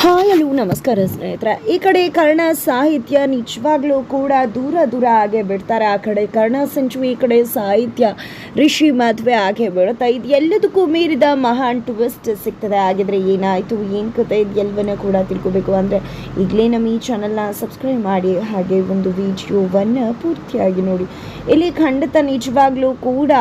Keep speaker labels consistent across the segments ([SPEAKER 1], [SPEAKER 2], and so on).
[SPEAKER 1] Hi ಅಲ್ಲೂ ನಮಸ್ಕಾರ ಸ್ನೇಹಿತರೆ. ಈ ಕಡೆ ಕರ್ಣ ಸಾಹಿತ್ಯ ನಿಜವಾಗ್ಲೂ ಕೂಡ ದೂರ ದೂರ ಆಗೇ ಬಿಡ್ತಾರೆ. ಆ ಕಡೆ ಕರ್ಣ ಸಂಚು ಈ ಕಡೆ ಸಾಹಿತ್ಯ ಋಷಿ ಮದುವೆ ಆಗೇ ಬಿಡುತ್ತೆ ಇದು. ಎಲ್ಲದಕ್ಕೂ ಮೀರಿದ ಮಹಾನ್ ಟ್ವಿಸ್ಟ್ ಸಿಗ್ತದೆ. ಹಾಗಿದ್ರೆ ಏನಾಯಿತು, ಏನು ಕತೆ ಇದು ಎಲ್ಲವನ್ನ ಕೂಡ ತಿಳ್ಕೊಬೇಕು. ಅಂದರೆ ಈಗಲೇ ನಮ್ಮ ಈ ಚಾನಲ್ನ ಸಬ್ಸ್ಕ್ರೈಬ್ ಮಾಡಿ, ಹಾಗೆ ಒಂದು ವಿಡಿಯೋವನ್ನು ಪೂರ್ತಿಯಾಗಿ ನೋಡಿ. ಇಲ್ಲಿ ಖಂಡಿತ ನಿಜವಾಗ್ಲೂ ಕೂಡ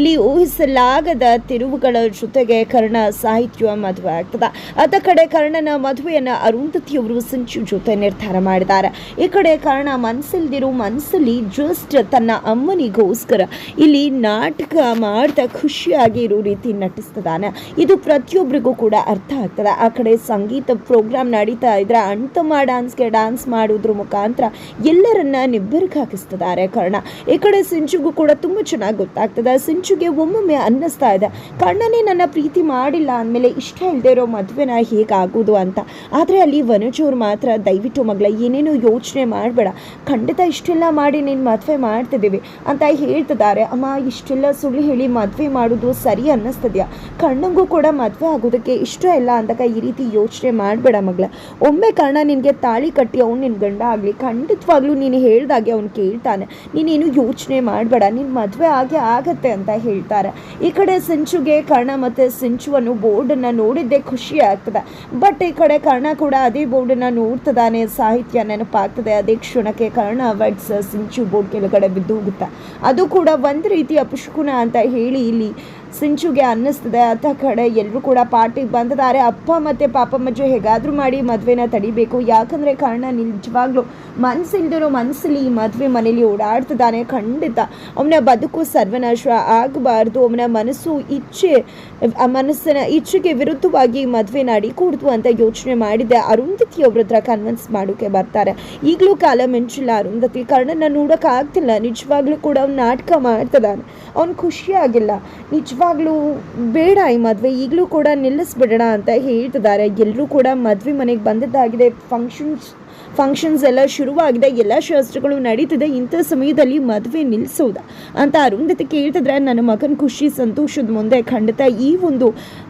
[SPEAKER 1] ಇಲ್ಲಿ ಊಹಿಸಲಾಗದ ತಿರುವುಗಳ ಜೊತೆಗೆ ಕರ್ಣ ಸಾಹಿತ್ಯ ಮದುವೆ ಆಗ್ತದೆ. ಅದ ಕಡೆ ಕರ್ಣನ ಮದುವೆಯನ್ನ ಅರುಂಧತಿಯವರು ಸಂಚು ಜೊತೆ ನಿರ್ಧಾರ ಮಾಡಿದ್ದಾರೆ. ಈ ಕಡೆ ಕಾರಣ ಮನಸ್ಸಿಲ್ದಿರೋ ಮನಸ್ಸಲ್ಲಿ ಜಸ್ಟ್ ತನ್ನ ಅಮ್ಮನಿಗೋಸ್ಕರ ಇಲ್ಲಿ ನಾಟಕ ಮಾಡ್ತಾ ಖುಷಿಯಾಗಿ ಇರೋ ರೀತಿ ನಟಿಸ್ತದಾನೆ ಇದು ಪ್ರತಿಯೊಬ್ಬರಿಗೂ ಕೂಡ ಅರ್ಥ ಆಗ್ತದೆ. ಆ ಕಡೆ ಸಂಗೀತ ಪ್ರೋಗ್ರಾಮ್ ನಡೀತಾ ಇದ್ರೆ ಅಂತಮ್ಮ ಡಾನ್ಸ್ಗೆ ಡಾನ್ಸ್ ಮಾಡೋದ್ರ ಮುಖಾಂತರ ಎಲ್ಲರನ್ನ ನಿಬ್ಬರಿಗೆ ಹಾಕಿಸ್ತಿದ್ದಾರೆ ಕರ್ಣ. ಈ ಕಡೆ ಸಿಂಚುಗೂ ಕೂಡ ತುಂಬ ಚೆನ್ನಾಗಿ ಗೊತ್ತಾಗ್ತದೆ. ಸಿಂಚುಗೆ ಒಮ್ಮೊಮ್ಮೆ ಅನ್ನಿಸ್ತಾ ಇದೆ. ಕರ್ಣನೇ ನನ್ನ ಪ್ರೀತಿ ಮಾಡಿಲ್ಲ ಅಂದಮೇಲೆ ಇಷ್ಟ ಇಲ್ಲದೆ ಇರೋ ಮದುವೆನ ಹೇಗಾಗೋದು ಅಂತ. ಆದರೆ ಅಲ್ಲಿ ವನಜೋರು ಮಾತ್ರ, ದಯವಿಟ್ಟು ಮಗಳ, ಏನೇನು ಯೋಚನೆ ಮಾಡಬೇಡ. ಖಂಡಿತ ಇಷ್ಟೆಲ್ಲ ಮಾಡಿ ನೀನು ಮದುವೆ ಮಾಡ್ತಿದ್ದೀವಿ ಅಂತ ಹೇಳ್ತಿದ್ದಾರೆ. ಅಮ್ಮ, ಇಷ್ಟೆಲ್ಲ ಸುಳ್ಳು ಹೇಳಿ ಮದುವೆ ಮಾಡೋದು ಸರಿ ಅನ್ನಿಸ್ತಿದೆಯಾ? ಕಣ್ಣಂಗೂ ಕೂಡ ಮದುವೆ ಆಗೋದಕ್ಕೆ ಇಷ್ಟ ಇಲ್ಲ ಅಂದಾಗ ಈ ರೀತಿ ಯೋಚನೆ ಮಾಡಬೇಡ ಮಗಳ. ಒಮ್ಮೆ ಕಾರಣ ನಿನಗೆ ತಾಳಿ ಕಟ್ಟಿ ಅವ್ನು ನಿನ್ನ ಗಂಡ ಆಗಲಿ, ಖಂಡಿತವಾಗ್ಲೂ ನೀನು ಹೇಳ್ದಾಗೆ ಅವ್ನು ಕೇಳ್ತಾನೆ. ನೀನೇನು ಯೋಚನೆ ಮಾಡಬೇಡ ನಿನ್ನ ಮದುವೆ ಆಗೇ ಆಗತ್ತೆ ಅಂತ ಹೇಳ್ತಾರೆ. ಈ ಕಡೆ ಸಿಂಚುಗೆ ಕರ್ಣ ಮತ್ತು ಸಿಂಚುವನ್ನು ಬೋರ್ಡನ್ನು ನೋಡಿದ್ದೇ ಖುಷಿ ಆಗ್ತದೆ. ಬಟ್ ಈ ಕಡೆ ಕರ್ಣ ಕೂಡ ಅದೇ ಬೋರ್ಡನ್ನು ನೋಡ್ತದಾನೆ ಸಾಹಿತ್ಯ ನೆನಪಾಗ್ತದೆ. ಅದೇ ಕ್ಷಣಕ್ಕೆ ಕರ್ಣ ವರ್ಡ್ಸ್ ಸಿಂಚು ಬೋರ್ಡ್ ಕೆಳಗಡೆ ಬಿದ್ದು ಹೋಗುತ್ತೆ ಅದು ಕೂಡ ಒಂದು ರೀತಿ ಅಪಶಕುನ ಅಂತ ಹೇಳಿ ಇಲ್ಲಿ ಸಿಂಚುಗೆ ಅನ್ನಿಸ್ತದೆ. ಅಂತ ಕಡೆ ಎಲ್ಲರೂ ಕೂಡ ಪಾರ್ಟಿಗೆ ಬಂದಿದ್ದಾರೆ. ಅಪ್ಪ ಮತ್ತು ಪಾಪಮ್ಮಜ್ಜು ಹೇಗಾದರೂ ಮಾಡಿ ಮದುವೆನ ತಡಿಬೇಕು. ಯಾಕಂದರೆ ಕಾರಣ ನಿಜವಾಗ್ಲೂ ಮನಸ್ಸಿಲ್ದಿರೋ ಮನಸ್ಸಲ್ಲಿ ಈ ಮದುವೆ ಮನೇಲಿ ಓಡಾಡ್ತಿದ್ದಾನೆ. ಖಂಡಿತ. ಅವನ ಬದುಕು ಸರ್ವನಾಶ ಆಗಬಾರ್ದು. ಅವನ ಮನಸ್ಸು ಇಚ್ಛೆ ಮನಸ್ಸಿನ ಇಚ್ಛೆಗೆ ವಿರುದ್ಧವಾಗಿ ಮದುವೆ ನಡಿಕೂಡ್ದು ಅಂತ ಯೋಚನೆ ಮಾಡಿದೆ ಅರುಂಧತಿ ಅವ್ರ ಹತ್ರ ಕನ್ವಿನ್ಸ್ ಮಾಡೋಕೆ ಬರ್ತಾರೆ. ಈಗಲೂ ಕಾಲ ಮಿಂಚಿಲ್ಲ ಅರುಂಧತಿ. ಕರ್ಣನ ನೋಡೋಕ್ಕಾಗ್ತಿಲ್ಲ ನಿಜವಾಗ್ಲೂ ಕೂಡ ಅವ್ನು ನಾಟಕ ಮಾಡ್ತಿದ್ದಾನೆ. ಅವ್ನು ಖುಷಿಯಾಗಿಲ್ಲ. ನಿಜವಾಗ್ಲೂ ಬೇಡ ಈ ಮದುವೆ, ಈಗಲೂ ಕೂಡ ನಿಲ್ಲಿಸ್ಬಿಡೋಣ ಅಂತ ಹೇಳ್ತಿದ್ದಾರೆ. ಎಲ್ಲರೂ ಕೂಡ ಮದುವೆ ಮನೆಗೆ ಬಂದಿದ್ದಾಗಿದೆ. ಫಂಕ್ಷನ್ಸ್ ಫಂಕ್ಷನ್ಸ್ ಎಲ್ಲ ಶುರುವಾಗಿದೆ. ಎಲ್ಲ ಶಾಸ್ತ್ರಗಳು ನಡೀತಿದೆ. ಇಂಥ ಸಮಯದಲ್ಲಿ ಮದುವೆ ನಿಲ್ಲಿಸೋದ ಅಂತ ಅರುಂಧತಿ ಕೇಳ್ತಿದ್ರೆ ನನ್ನ ಮಗನ ಖುಷಿ, ಸಂತೋಷದ ಮುಂದೆ ಖಂಡಿತ ಈ ಒಂದು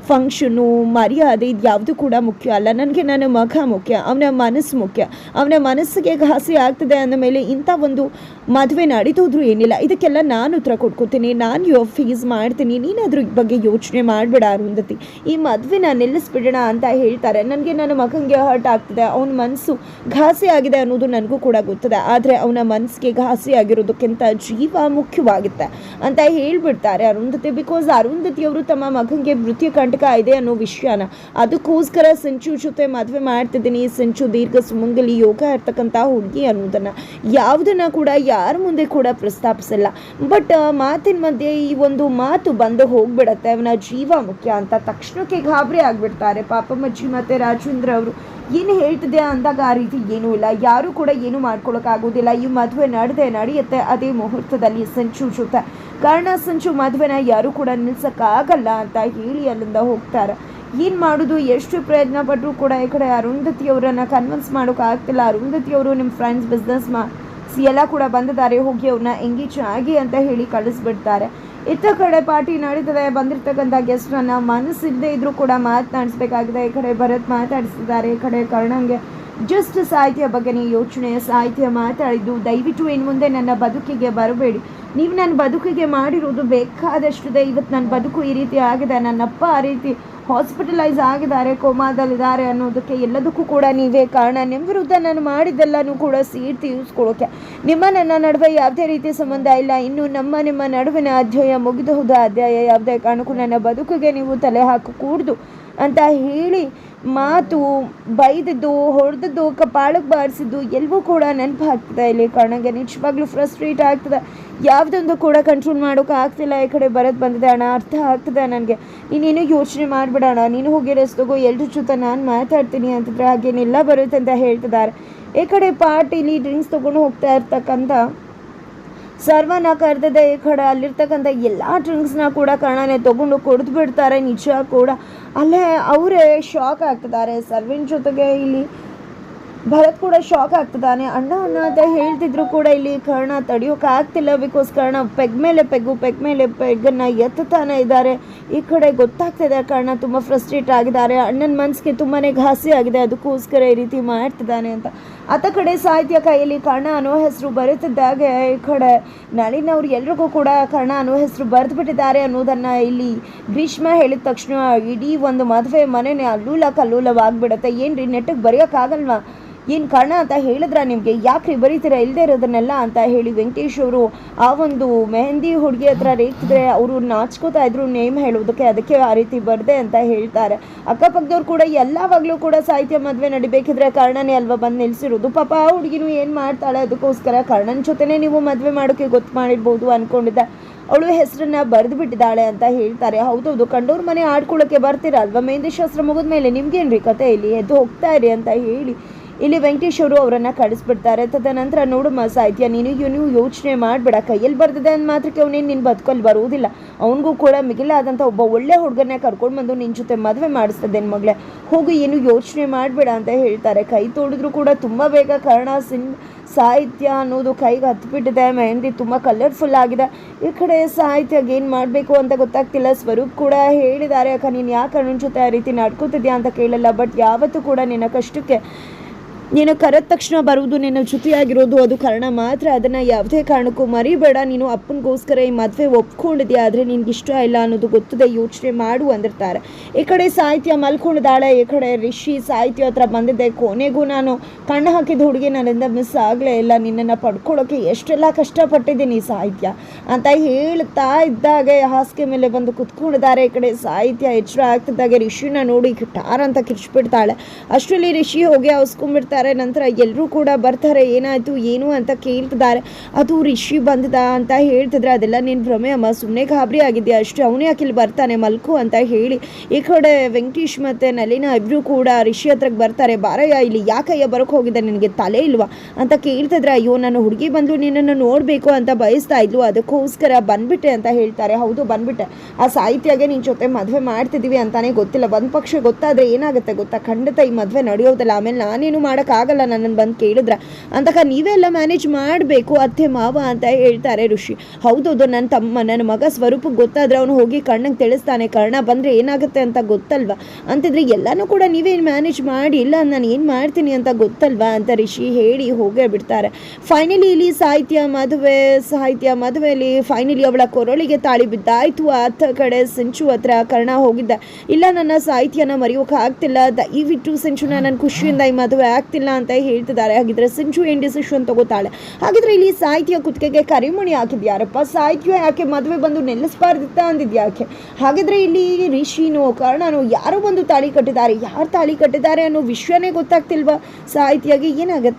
[SPEAKER 1] ಫಂಕ್ಷನು ಮರ್ಯಾದೆ ಇದು ಯಾವುದು ಕೂಡ ಮುಖ್ಯ ಅಲ್ಲ. ನನಗೆ ನನ್ನ ಮಗ ಮುಖ್ಯ, ಅವನ ಮನಸ್ಸು ಮುಖ್ಯ. ಅವನ ಮನಸ್ಸಿಗೆ ಘಾಸಿ ಆಗ್ತದೆ ಅಂದ ಮೇಲೆ ಇಂಥ ಒಂದು ಮದುವೆ ನಡೀತೋದ್ರೂ ಏನಿಲ್ಲ. ಇದಕ್ಕೆಲ್ಲ ನಾನು ಉತ್ತರ ಕೊಟ್ಕೋತೀನಿ. ನಾನು ಯೋ ಫೀಸ್ ಮಾಡ್ತೀನಿ. ನೀನು ಅದ್ರ ಬಗ್ಗೆ ಯೋಚನೆ ಮಾಡಬೇಡ ಅರುಂಧತಿ. ಈ ಮದುವೆನ ನಿಲ್ಲಿಸ್ಬಿಡೋಣ ಅಂತ ಹೇಳ್ತಾರೆ. ನನಗೆ ನನ್ನ ಮಗನಿಗೆ ಹರ್ಟ್ ಆಗ್ತದೆ. ಅವನ ಮನಸ್ಸು ಘಾಸಿ ಆಗಿದೆ ಅನ್ನೋದು ನನಗೂ ಕೂಡ ಗೊತ್ತದೆ. ಆದರೆ ಅವನ ಮನಸ್ಸಿಗೆ ಘಾಸಿ ಆಗಿರೋದಕ್ಕಿಂತ ಜೀವ ಮುಖ್ಯವಾಗುತ್ತೆ ಅಂತ ಹೇಳ್ಬಿಡ್ತಾರೆ ಅರುಂಧತಿ. ಬಿಕಾಸ್ ಅರುಂಧತಿಯವರು ತಮ್ಮ ಮಗನಿಗೆ ಮೃತ್ಯು ಕಂಟಕ ಇದೆ ಅನ್ನೋ ವಿಷಯನ. ಅದಕ್ಕೋಸ್ಕರ ಸಂಚು ಜೊತೆ ಮದುವೆ ಮಾಡ್ತಿದ್ದೀನಿ. ಸಂಚು ದೀರ್ಘ ಸುಮಂಗಲಿ ಯೋಗ ಇರ್ತಕ್ಕಂಥ ಹುಡುಗಿ ಅನ್ನೋದನ್ನು ಯಾವುದನ್ನು ಕೂಡ ಯಾರ ಮುಂದೆ ಕೂಡ ಪ್ರಸ್ತಾಪಿಸಿಲ್ಲ. ಬಟ್ ಮಾತಿನ ಮಧ್ಯೆ ಈ ಒಂದು ಮಾತು ಬಂದು ಹೋಗ್ಬಿಡತ್ತೆ. ಅವನ ಜೀವ ಮುಖ್ಯ ಅಂತ ತಕ್ಷಣಕ್ಕೆ ಗಾಬರಿ ಆಗಿಬಿಡ್ತಾರೆ. ಪಾಪಮ್ಮಜ್ಜಿ ಮತ್ತು ರಾಜೇಂದ್ರ ಅವರು. ಏನು ಹೇಳ್ತಿದೆ ಅಂದಾಗ ಆ ರೀತಿ ಏನೂ ಇಲ್ಲ. ಯಾರೂ ಕೂಡ ಏನು ಮಾಡ್ಕೊಳಕ್ಕಾಗೋದಿಲ್ಲ. ಈ ಮದುವೆ ನಡೆದೇ ನಡೆಯುತ್ತೆ. ಅದೇ ಮುಹೂರ್ತದಲ್ಲಿ ಸಂಚು ಜೊತೆ. ಕಾರಣ ಸಂಚು ಮದುವೆನ ಯಾರೂ ಕೂಡ ನಿಲ್ಸೋಕ್ಕಾಗಲ್ಲ ಅಂತ ಹೇಳಿ ಅಲ್ಲಿಂದ ಹೋಗ್ತಾರೆ. ಏನು ಮಾಡೋದು? ಎಷ್ಟು ಪ್ರಯತ್ನ ಪಟ್ಟರು ಕೂಡ ಈ ಕಡೆ ಅರುಂಧತಿಯವರನ್ನು ಕನ್ವಿನ್ಸ್ ಮಾಡೋಕ್ಕಾಗ್ತಿಲ್ಲ ಅರುಂಧತಿಯವರು ನಿಮ್ಮ ಫ್ರೆಂಡ್ಸ್ ಬಿಸ್ನೆಸ್ ಮಾ ಎಲ್ಲ ಕೂಡ ಬಂದಿದ್ದಾರೆ. ಹೋಗಿ ಅವ್ರನ್ನ ಎಂಗೇಜ್ ಆಗಿ ಅಂತ ಹೇಳಿ ಕಳಿಸ್ಬಿಡ್ತಾರೆ. ಇತ್ತ ಕಡೆ ಪಾರ್ಟಿ ನಡೀತದೆ, ಬಂದಿರ್ತಕ್ಕಂಥ ಗೆಸ್ಟನ್ನು ಮನಸ್ಸಿಲ್ಲದೆ ಇದ್ರೂ ಕೂಡ ಮಾತನಾಡಿಸ್ಬೇಕಾಗಿದೆ. ಈ ಕಡೆ ಭರತ್ ಮಾತಾಡಿಸಿದ್ದಾರೆ ಈ ಕಡೆ ಕರ್ಣಂಗೆ ಜಸ್ಟ್ ಸಾಹಿತ್ಯ ಬಗ್ಗೆನೇ ಯೋಚನೆ, ಸಾಹಿತ್ಯ ಮಾತಾಡಿದ್ದು. ದಯವಿಟ್ಟು ಇನ್ನು ಮುಂದೆ ನನ್ನ ಬದುಕಿಗೆ ಬರಬೇಡಿ. ನೀವು ನನ್ನ ಬದುಕಿಗೆ ಮಾಡಿರೋದು ಬೇಕಾದಷ್ಟಿದೆ. ಇವತ್ತು ನನ್ನ ಬದುಕು ಈ ರೀತಿ ಆಗಿದೆ. ನನ್ನಪ್ಪ ಆ ರೀತಿ ಹಾಸ್ಪಿಟಲೈಸ್ ಆಗಿದ್ದಾರೆ, ಕೋಮಾದಲ್ಲಿದ್ದಾರೆ ಅನ್ನೋದಕ್ಕೆ ಎಲ್ಲದಕ್ಕೂ ಕೂಡ ನೀವೇ ಕಾರಣ. ನಿಮ್ಮ ವಿರುದ್ಧ ನಾನು ಮಾಡಿದ್ದೆಲ್ಲನೂ ಕೂಡ ಸೀಟ್ ತೀರಿಸ್ಕೊಳ್ಳೋಕೆ. ನಿಮ್ಮ ನನ್ನ ನಡುವೆ ಯಾವುದೇ ರೀತಿ ಸಂಬಂಧ ಇಲ್ಲ. ಇನ್ನು ನಮ್ಮ, ನಿಮ್ಮ ನಡುವಿನ ಅಧ್ಯಾಯ ಮುಗಿದು ಹೋದ ಅಧ್ಯಾಯ ಯಾವುದೇ ಕಾರಣಕ್ಕೂ ನನ್ನ ಬದುಕಿಗೆ ನೀವು ತಲೆ ಹಾಕಿ ಕೂಡ್ದು ಅಂತ ಹೇಳಿ ಮಾತು ಬೈದದ್ದು, ಹೊಡೆದದ್ದು, ಕಪಾಳಕ್ಕೆ ಬಾರಿಸಿದ್ದು ಎಲ್ಲವೂ ಕೂಡ ನೆನಪಾಗ್ತದೆ ಇಲ್ಲಿ ಕರ್ಣಗೆ ನಿಜವಾಗ್ಲೂ ಫ್ರಸ್ಟ್ರೇಟ್ ಆಗ್ತದೆ. ಯಾವುದೊಂದು ಕೂಡ ಕಂಟ್ರೋಲ್ ಮಾಡೋಕೆ ಆಗ್ತಿಲ್ಲ. ಈ ಕಡೆ ಬರೋದು ಬಂದಿದೆ. ಅಣ್ಣ ಅರ್ಥ ಆಗ್ತದೆ ನನಗೆ. ನೀನೇನು ಯೋಚನೆ ಮಾಡಿಬಿಡೋಣ ನೀನು ಹೋಗಿ ರೆಸ್ಟ್ ತಗೋ. ಎಲ್ರ ಜೊತೆ ನಾನು ಮಾತಾಡ್ತೀನಿ ಅಂತಂದರೆ ಹಾಗೇನೆಲ್ಲ ಬರುತ್ತೆ ಅಂತ ಹೇಳ್ತಿದ್ದಾರೆ. ಈ ಕಡೆ ಪಾರ್ಟಿಲಿ ಡ್ರಿಂಕ್ಸ್ ತೊಗೊಂಡು ಹೋಗ್ತಾ ಇರ್ತಕ್ಕಂಥ ಸರ್ವನ ಕರೆದಿದೆ ಈ ಕಡೆ. ಅಲ್ಲಿರ್ತಕ್ಕಂಥ ಎಲ್ಲ ಡ್ರಿಂಕ್ಸ್ನ ಕೂಡ ಕಣನೇ ತೊಗೊಂಡು ಕೊಡ್ದು ಬಿಡ್ತಾರೆ. ನಿಜ ಕೂಡ. ಅಲ್ಲೇ ಅವರೇ ಶಾಕ್ ಆಗ್ತಿದ್ದಾರೆ. ಸರ್ವಿನ್ ಜೊತೆಗೆ ಇಲ್ಲಿ ಭರತ್ ಕೂಡ ಶಾಕ್ ಆಗ್ತದಾನೆ ಅಣ್ಣ ಅಣ್ಣ ಅಂತ ಹೇಳ್ತಿದ್ರು ಕೂಡ ಇಲ್ಲಿ ಕರ್ಣ ತಡಿಯೋಕೆ ಆಗ್ತಿಲ್ಲ ಬಿಕಾಸ್ ಕರ್ಣ ಪೆಗ್ ಮೇಲೆ ಪೆಗ್ಗು ಪೆಗ್ ಮೇಲೆ ಪೆಗ್ಗನ್ನು ಎತ್ತುತ್ತಾನೆ ಇದ್ದಾರೆ. ಈ ಕಡೆ ಗೊತ್ತಾಗ್ತಿದೆ ಕರ್ಣ ತುಂಬ ಫ್ರಸ್ಟ್ರೇಟ್ ಆಗಿದ್ದಾರೆ. ಅಣ್ಣನ ಮನಸ್ಸಿಗೆ ತುಂಬಾ ಘಾಸಿ ಆಗಿದೆ. ಅದಕ್ಕೋಸ್ಕರ ಈ ರೀತಿ ಮಾಡ್ತಿದ್ದಾನೆ ಅಂತ. ಆತ ಕಡೆ ಸಾಹಿತ್ಯ ಕೈಯಲ್ಲಿ ಕರ್ಣ ಅನ್ನೋ ಹೆಸರು ಬರುತ್ತಿದ್ದಾಗೆ ಈ ಕಡೆ ನಳಿನವ್ರು ಎಲ್ರಿಗೂ ಕೂಡ ಕರ್ಣ ಅನ್ನೋ ಹೆಸರು ಬರೆದು ಬಿಟ್ಟಿದ್ದಾರೆ ಅನ್ನೋದನ್ನು ಇಲ್ಲಿ ಭೀಷ್ಮ ಹೇಳಿದ ತಕ್ಷಣ ಇಡೀ ಒಂದು ಮದುವೆ ಮನೆನೇ ಅಲ್ಲೂಲ ಕಲ್ಲೂಲವಾಗ್ಬಿಡುತ್ತೆ ಏನ್ರಿ ನೆಟ್ಟಿಗೆ ಬರೆಯೋಕ್ಕಾಗಲ್ವಾ? ಏನು ಕಾರಣ ಅಂತ ಹೇಳಿದ್ರ ನಿಮಗೆ? ಯಾಕ್ರಿ ಬರೀತೀರ? ಇಲ್ಲದೆ ಇರೋದನ್ನೆಲ್ಲ ಅಂತ ಹೇಳಿ ವೆಂಕಟೇಶ್ ಅವರು ಆ ಒಂದು ಮೆಹಂದಿ ಹುಡುಗಿ ಹತ್ರ ರೇಖಿದ್ರೆ ಅವರು ನಾಚ್ಕೋತಾ ಇದ್ರು ನೇಮ್ ಹೇಳೋದಕ್ಕೆ, ಅದಕ್ಕೆ ಆ ರೀತಿ ಬರ್ದೆ ಅಂತ ಹೇಳ್ತಾರೆ. ಅಕ್ಕಪಕ್ಕದವ್ರು ಕೂಡ ಎಲ್ಲವಾಗಲೂ ಕೂಡ ಸಾಹಿತ್ಯ ಮದುವೆ ನಡಿಬೇಕಿದ್ರೆ ಕರ್ಣನೇ ಅಲ್ವಾ ಬಂದು ನಿಲ್ಸಿರೋದು? ಪಾಪ ಆ ಹುಡುಗಿನೂ ಏನು ಮಾಡ್ತಾಳೆ? ಅದಕ್ಕೋಸ್ಕರ ಕರ್ಣನ ಜೊತೆನೇ ನೀವು ಮದುವೆ ಮಾಡೋಕ್ಕೆ ಗೊತ್ತು ಮಾಡಿರ್ಬೋದು ಅನ್ಕೊಂಡಿದ್ದ. ಅವಳು ಹೆಸರನ್ನ ಬರೆದು ಬಿಟ್ಟಿದ್ದಾಳೆ ಅಂತ ಹೇಳ್ತಾರೆ. ಹೌದೌದು, ಕಂಡವ್ರ ಮನೆ ಆಡ್ಕೊಳ್ಳೋಕ್ಕೆ ಬರ್ತೀರಾ ಅಲ್ವಾ? ಮೆಹಂದಿ ಶಾಸ್ತ್ರ ಮುಗಿದ ಮೇಲೆ ನಿಮ್ಗೇನ್ರಿ ಕತೆ ಇಲ್ಲಿ? ಎದ್ದು ಹೋಗ್ತಾ ಇರಿ ಅಂತ ಹೇಳಿ. ಇಲ್ಲಿ ವೆಂಕಟೇಶ್ ಅವರು ಅವರನ್ನ ಕಳಿಸ್ಬಿಡ್ತಾರೆ. ತದನಂತರ ನೋಡಮ್ಮ ಸಾಹಿತ್ಯ, ನೀನು ಇವನು ಯೋಚನೆ ಮಾಡಬೇಡ. ಕೈಯಲ್ಲಿ ಬರ್ದಿದೆ ಅಂದ ಮಾತ್ರಕ್ಕೆ ಅವನೇನು ನಿನ್ನ ಬದುಕಲ್ಲಿ ಬರುವುದಿಲ್ಲ. ಅವನಿಗೂ ಕೂಡ ಮಿಗಿಲಾದಂಥ ಒಬ್ಬ ಒಳ್ಳೆ ಹುಡುಗನೇ ಕರ್ಕೊಂಡು ಬಂದು ನಿನ್ನ ಜೊತೆ ಮದುವೆ ಮಾಡಿಸ್ತದೆ ಮಗಳೇ? ಹೋಗಿ, ಏನು ಯೋಚನೆ ಮಾಡಬೇಡ ಅಂತ ಹೇಳ್ತಾರೆ. ಕೈ ತೋಡಿದ್ರು ಕೂಡ ತುಂಬ ಬೇಗ ಕರ್ಣ ಸಿನ್, ಸಾಹಿತ್ಯ ಅನ್ನೋದು ಕೈಗೆ ಹತ್ಬಿಟ್ಟಿದೆ. ಮೆಹಂದಿ ತುಂಬ ಕಲರ್ಫುಲ್ ಆಗಿದೆ. ಈ ಕಡೆ ಸಾಹಿತ್ಯಗೆ ಏನು ಮಾಡಬೇಕು ಅಂತ ಗೊತ್ತಾಗ್ತಿಲ್ಲ. ಸ್ವರೂಪ್ ಕೂಡ ಹೇಳಿದ್ದಾರೆ. ಅಕ್ಕ, ನೀನು ಯಾಕೆ ಅಣ್ಣನ ಜೊತೆ ಆ ರೀತಿ ನಡ್ಕೋತಿದ್ಯಾ ಅಂತ ಕೇಳಲ್ಲ. ಬಟ್ ಯಾವತ್ತೂ ಕೂಡ ನಿನ್ನ ಕಷ್ಟಕ್ಕೆ ನೀನು ಕರೆದ ತಕ್ಷಣ ಬರುವುದು ನಿನ್ನ ಜೊತೆಯಾಗಿರೋದು ಅದು ಕಾರಣ ಮಾತ್ರ. ಅದನ್ನು ಯಾವುದೇ ಕಾರಣಕ್ಕೂ ಮರಿಬೇಡ. ನೀನು ಅಪ್ಪನಿಗೋಸ್ಕರ ಈ ಮದುವೆ ಒಪ್ಕೊಂಡಿದ್ಯಾ? ಆದರೆ ನಿನ್ಗೆ ಇಷ್ಟ ಇಲ್ಲ ಅನ್ನೋದು ಗೊತ್ತದೆ, ಯೋಚನೆ ಮಾಡು ಅಂದಿರ್ತಾರೆ. ಈ ಕಡೆ ಸಾಹಿತ್ಯ ಮಲ್ಕೊಂಡಿದ್ದಾಳೆ, ಈ ಕಡೆ ರಿಷಿ ಸಾಹಿತ್ಯ ಹತ್ರ ಬಂದಿದ್ದೆ ಕೊನೆಗೂ ನಾನು ಕಣ್ಣು ಹಾಕಿದ ಹುಡುಗಿ ನನ್ನಿಂದ ಮಿಸ್ ಆಗಲೇ ಇಲ್ಲ. ನಿನ್ನನ್ನು ಪಡ್ಕೊಳ್ಳೋಕೆ ಎಷ್ಟೆಲ್ಲ ಕಷ್ಟಪಟ್ಟಿದ್ದೀನಿ ಸಾಹಿತ್ಯ ಅಂತ ಹೇಳ್ತಾ ಇದ್ದಾಗೆ, ಹಾಸಿಗೆ ಮೇಲೆ ಬಂದು ಕುತ್ಕೊಂಡಿದ್ದಾರೆ. ಈ ಕಡೆ ಸಾಹಿತ್ಯ ಎಚ್ಚರ ಆಗ್ತಿದ್ದಾಗೆ. ರಿಷಿನ ನೋಡಿ ಟಾರ್ ಅಂತ ಕಿರ್ಚ್ಬಿಡ್ತಾಳೆ. ಅಷ್ಟರಲ್ಲಿ ರಿಷಿ ಹೋಗಿ ಅವಸ್ಕೊಂಡ್ಬಿಡ್ತಾರೆ ನಂತರ ಎಲ್ಲರೂ ಕೂಡ ಬರ್ತಾರೆ, ಏನಾಯ್ತು, ಏನು ಅಂತ ಕೇಳ್ತಿದ್ದಾರೆ. ಅದು ರಿಷಿ ಬಂದದ ಅಂತ ಹೇಳ್ತಿದ್ರೆ ಅದೆಲ್ಲ ನೀನು ಭ್ರಮೆ ಅಮ್ಮ ಸುಮ್ಮನೆ ಗಾಬರಿ ಆಗಿದ್ಯಾ ಅಷ್ಟೇ, ಅವನೇ ಯಾಕಿಲ್ಲಿ ಬರ್ತಾನೆ, ಮಲ್ಕು ಅಂತ ಹೇಳಿ. ಈ ಕಡೆ ವೆಂಕಟೇಶ್ ಮತ್ತು ನಲಿನ ಇಬ್ಬರು ಕೂಡ ರಿಷಿ ಹತ್ರಕ್ಕೆ ಬರ್ತಾರೆ. ಬಾರಯ್ಯ, ಇಲ್ಲಿ ಯಾಕಯ್ಯ ಬರೋಕೆ ಹೋಗಿದ್ದೆ ನಿನಗೆ ತಲೆ ಇಲ್ವಾ? ಅಂತ ಕೇಳ್ತಿದ್ರೆ, ಅಯ್ಯೋ, ನನ್ನ ಹುಡುಗಿ ಬಂದು ನಿನ್ನನ್ನು ನೋಡಬೇಕು ಅಂತ ಬಯಸ್ತಾ ಇದ್ಲು. ಅದಕ್ಕೋಸ್ಕರ ಬಂದ್ಬಿಟ್ಟೆ ಅಂತ ಹೇಳ್ತಾರೆ. ಹೌದು, ಬಂದ್ಬಿಟ್ಟೆ. ಆ ಸಾಹಿತ್ಯಾಗೆ ನಿನ್ನ ಜೊತೆ ಮದುವೆ ಮಾಡ್ತಿದ್ದೀವಿ ಅಂತಾನೆ ಗೊತ್ತಿಲ್ಲ. ಒಂದು ಪಕ್ಷ ಗೊತ್ತಾದರೆ ಏನಾಗುತ್ತೆ ಗೊತ್ತಾ? ಖಂಡಿತ ಈ ಮದುವೆ ನಡೆಯೋದಿಲ್ಲ. ಆಮೇಲೆ ನಾನೇನು ಮಾಡೋಕ್ಕಾಗಲ್ಲ ನನ್ನನ್ನು ಬಂದು ಕೇಳಿದ್ರೆ? ಅಂತಕ ನೀವೇ ಮ್ಯಾನೇಜ್ ಮಾಡಬೇಕು, ಅತ್ತೆ ಮಾವ ಅಂತ ಹೇಳ್ತಾರೆ ಋಷಿ. ಹೌದೌದು ನನ್ನ ತಮ್ಮ ನನ್ನ ಮಗ ಸ್ವರೂಪಕ್ಕೆ ಗೊತ್ತಾದ್ರೆ ಅವನು ಹೋಗಿ ಕಣ್ಣಂಗೆ ತಿಳಿಸ್ತಾನೆ. ಕರ್ಣ ಬಂದರೆ ಏನಾಗುತ್ತೆ ಅಂತ ಗೊತ್ತಲ್ವಾ? ಅಂತಿದ್ರೆ ಎಲ್ಲನೂ ಕೂಡ ನೀವೇ ಮ್ಯಾನೇಜ್ ಮಾಡಿ, ಇಲ್ಲ, ನಾನು ಏನು ಮಾಡ್ತೀನಿ ಅಂತ ಗೊತ್ತಲ್ವಾ? ಅಂತ ಋಷಿ ಹೇಳಿ ಹೋಗೇ ಬಿಡ್ತಾರೆ. ಫೈನಲಿ ಇಲ್ಲಿ ಸಾಹಿತ್ಯ ಮದುವೆ, ಸಾಹಿತ್ಯ ಮದುವೆಯಲ್ಲಿ ಫೈನಲಿ ಅವಳ ಕೊರಳಿಗೆ ತಾಳಿ ಬಿದ್ದಾಯ್ತು. ಆತ ಕಡೆ ಸಿಂಚು ಹತ್ರ ಕರ್ಣ ಹೋಗಿದ್ದ. ಇಲ್ಲ, ನನ್ನ ಸಾಹಿತ್ಯನ ಮರೆಯೋಕೆ ಆಗ್ತಿಲ್ಲ. ದಯವಿಟ್ಟು ಸಿಂಚುನ ನನ್ನ ಖುಷಿಯಿಂದ ಈ ಮದುವೆ ಆಗ್ತಿಲ್ಲ ಅಂತ ಹೇಳ್ತಿದ್ದಾರೆ. ಹಾಗಿದ್ರೆ ಸಿಂಚು ಏನು ಡಿಸಿಷನ್ ತಗೋತಾಳೆ? ಹಾಗಿದ್ರೆ ಇಲ್ಲಿ ಸಾಹಿತ್ಯ ಕುತ್ತಿಗೆಗೆ ಕರಿಮಣಿ ಹಾಕಿದ್ಯಾರಪ್ಪ ಸಾಹಿತ್ಯ ಯಾಕೆ ಮದುವೆ ಬಂದು ನಿಲ್ಲಿಸಬಾರ್ದಿತ್ತ ಅಂದಿದ್ಯಾಕೆ ಹಾಗಿದ್ರೆ ಇಲ್ಲಿ ರಿಷಿನೋ, ಕರ್ಣನೋ ಯಾರೋ ಬಂದು ತಾಳಿ ಕಟ್ಟಿದ್ದಾರೆ. ಯಾರು ತಾಳಿ ಕಟ್ಟಿದ್ದಾರೆ ಅನ್ನೋ ವಿಷಯನೇ ಗೊತ್ತಾಗ್ತಿಲ್ವಾ ಸಾಹಿತ್ಯಗೆ? ಏನಾಗುತ್ತೆ?